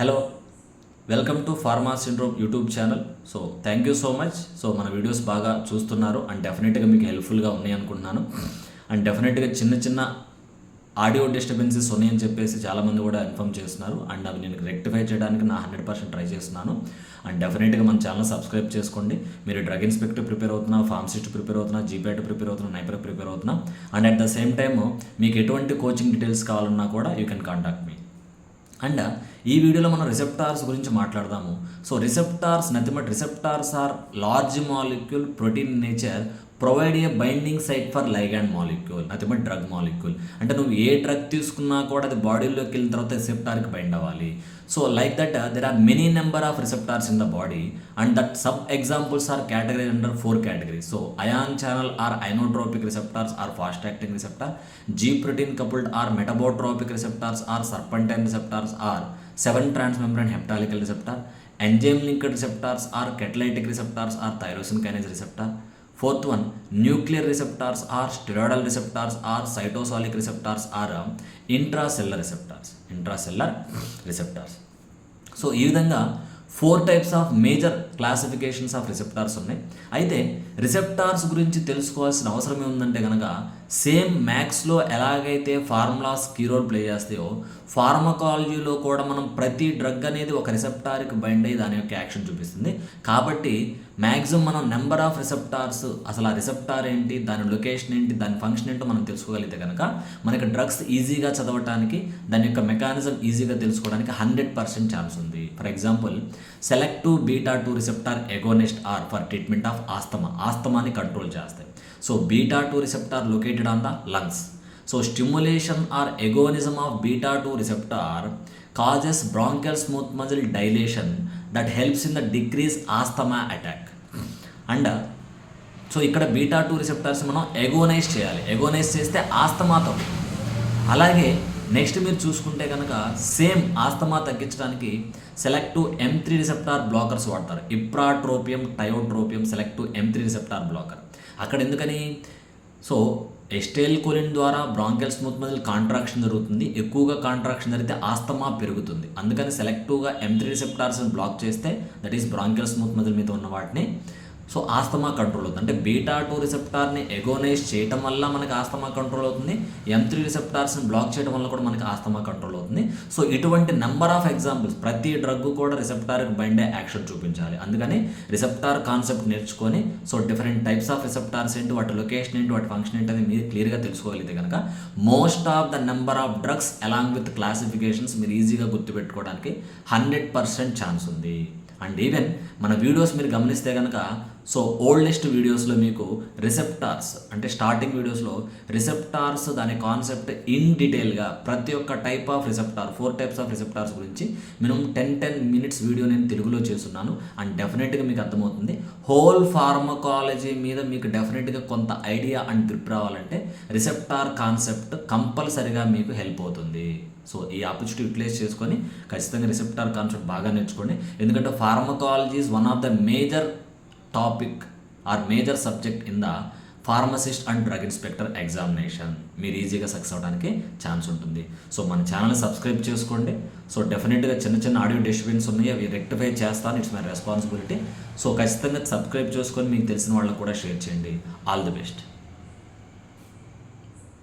Hello welcome to pharma syndrome YouTube channel so thank you so much so మన videos బాగా చూస్తున్నారు and డెఫినెట్గా మీకు హెల్ప్ఫుల్గా ఉన్నాయి అనుకుంటున్నాను. అండ్ డెఫినెట్గా చిన్న చిన్న ఆడియో డిస్టర్బెన్సెస్ ఉన్నాయని చెప్పేసి చాలామంది కూడా ఇన్ఫామ్ చేస్తున్నారు. అండ్ అవి నేను రెక్టిఫై చేయడానికి నా హండ్రెడ్ పర్సెంట్ ట్రై చేస్తున్నాను. అండ్ డెఫినెట్గా మన ఛానల్ సబ్స్క్రైబ్ చేసుకోండి. మీరు డ్రగ్ ఇన్స్పెక్టర్ ప్రిపేర్ అవుతున్నా ఫార్మసిస్ట్ ప్రిపేర్ అవుతున్నా జీపేట్ ప్రిపేర్ అవుతున్నా నైపర్ ప్రిపేర్ అవుతున్నా. And at the same time మీకు ఎటువంటి కోచింగ్ డీటెయిల్స్ కావాలన్నా కూడా you can contact me and ఈ వీడియోలో మనం రిసెప్టార్స్ గురించి మాట్లాడదాము. So receptors nothing but receptors are large molecule protein nature provide a binding site for ligand molecule అతిమ drug molecule అంటే నువ్వు ఏ డ్రగ్ తీసుకున్నా కూడా అది బాడీలోకి వెళ్ళిన తర్వాత రిసెప్టార్కి బైండ్ అవ్వాలి. So like that there are many number of receptors in the body and that sub examples are category under four category so ion channel or ionotropic receptors or fast acting receptor G protein coupled or metabotropic receptors or serpentine receptors or seven transmembrane heptahelical receptor enzyme linked receptors or catalytic receptors or tyrosine kinase receptor fourth one nuclear receptors or steroidal receptors or cytosolic receptors or intracellular receptors intracellular receptors. So ఈ విధంగా four types of major classifications of receptors ఉన్నాయి. అయితే receptors గురించి తెలుసుకోవాల్సిన అవసరం ఏముందంటే కనుక same మ్యాథ్స్లో ఎలాగైతే ఫార్ములాస్ కీ రోల్ ప్లే చేస్తాయో ఫార్మకాలజీలో కూడా మనం ప్రతి డ్రగ్ అనేది ఒక రిసెప్టార్కి బైండ్ అయ్యి దాని యొక్క యాక్షన్ చూపిస్తుంది. కాబట్టి మ్యాక్సిమం మనం నెంబర్ ఆఫ్ రిసెప్టార్స్ అసలు ఆ రిసెప్టార్ ఏంటి దాని లొకేషన్ ఏంటి దాని ఫంక్షన్ ఏంటో మనం తెలుసుకోగలిగితే కనుక మనకి డ్రగ్స్ ఈజీగా చదవటానికి దాని యొక్క మెకానిజం ఈజీగా తెలుసుకోవడానికి హండ్రెడ్ పర్సెంట్ ఛాన్స్ ఉంది. For example selective beta two receptor agonist or for treatment of asthma. ఆస్తమాని control చేస్తాయి. So beta two receptor located on the lungs so stimulation or agonism of beta two receptor causes bronchial smooth muscle dilation that helps in the decrease asthma attack and so ఇక్కడ beta two receptors మనం ఎగోనైజ్ చేయాలి. ఎగోనైజ్ చేస్తే asthma తగ్గుతుంది. అలాగే next మీరు చూసుకుంటే కనుక same asthma తగ్గించడానికి selective M three receptor blockers వాడతారు. Ipratropium tiotropium selective M three receptor blocker అక్కడ ఎందుకని సో ఎస్టేల్ కోలిన్ ద్వారా బ్రాంకెల్ స్మూత్ మజిల్ కాంట్రాక్షన్ జరుగుతుంది. ఎక్కువగా కాంట్రాక్షన్ జరిగితే ఆస్తమా పెరుగుతుంది. అందుకని సెలెక్టివ్గా ఎం త్రీ రిసెప్టార్స్ని బ్లాక్ చేస్తే that is bronchial smooth muscle మీద ఉన్న వాటిని సో ఆస్తమా కంట్రోల్ అవుతుంది. అంటే బీటా టూ రిసెప్టార్ని ఎగోనైజ్ చేయటం వల్ల మనకి ఆస్తమా కంట్రోల్ అవుతుంది. ఎం త్రీ రిసెప్టార్స్ని బ్లాక్ చేయడం వల్ల కూడా మనకి ఆస్తమా కంట్రోల్ అవుతుంది. సో ఇటువంటి నెంబర్ ఆఫ్ ఎగ్జాంపుల్స్ ప్రతి డ్రగ్ కూడా రిసెప్టార్కి బైండే యాక్షన్ చూపించాలి. అందుకని రిసెప్టార్ కాన్సెప్ట్ నేర్చుకొని so different types of receptors ఏంటి వాటి లొకేషన్ ఏంటి వాటి ఫంక్షన్ ఏంటి అని మీరు క్లియర్గా తెలుసుకోగలిగితే కనుక most of the number of drugs along with classifications మీరు ఈజీగా గుర్తుపెట్టుకోవడానికి హండ్రెడ్ పర్సెంట్ ఛాన్స్ ఉంది. అండ్ ఈవెన్ మన వీడియోస్ మీరు గమనిస్తే కనుక సో ఓల్డెస్ట్ వీడియోస్లో మీకు రిసెప్టార్స్ అంటే స్టార్టింగ్ వీడియోస్లో రిసెప్టార్స్ దాని కాన్సెప్ట్ ఇన్ డీటెయిల్గా ప్రతి ఒక్క type of receptor four types of receptors గురించి minimum ten ten minutes video నేను తెలుగులో చేస్తున్నాను. అండ్ డెఫినెట్గా మీకు అర్థమవుతుంది. హోల్ ఫార్మకాలజీ మీద మీకు డెఫినెట్గా కొంత ఐడియా అండ్ గ్రిప్ రావాలంటే రిసెప్టార్ కాన్సెప్ట్ కంపల్సరిగా మీకు హెల్ప్ అవుతుంది. సో ఈ ఆపర్చునిటీ యూటిలైజ్ చేసుకొని ఖచ్చితంగా రిసెప్టార్ కాన్సెప్ట్ బాగా నేర్చుకోండి. ఎందుకంటే pharmacology is one of the major topic or major subject in the pharmacist and drug inspector examination మీరు ఈజీగా సక్సెస్ అవడానికి ఛాన్స్ ఉంటుంది. సో మన ఛానల్ సబ్స్క్రైబ్ చేసుకోండి. సో డెఫినెట్గా చిన్న చిన్న ఆడియో డిస్టర్బెన్స్ ఉన్నాయి. అవి రెక్టిఫై చేస్తాను. ఇట్స్ మై రెస్పాన్సిబిలిటీ సో ఖచ్చితంగా సబ్స్క్రైబ్ చేసుకొని మీకు తెలిసిన వాళ్ళకు కూడా షేర్ చేయండి. All the best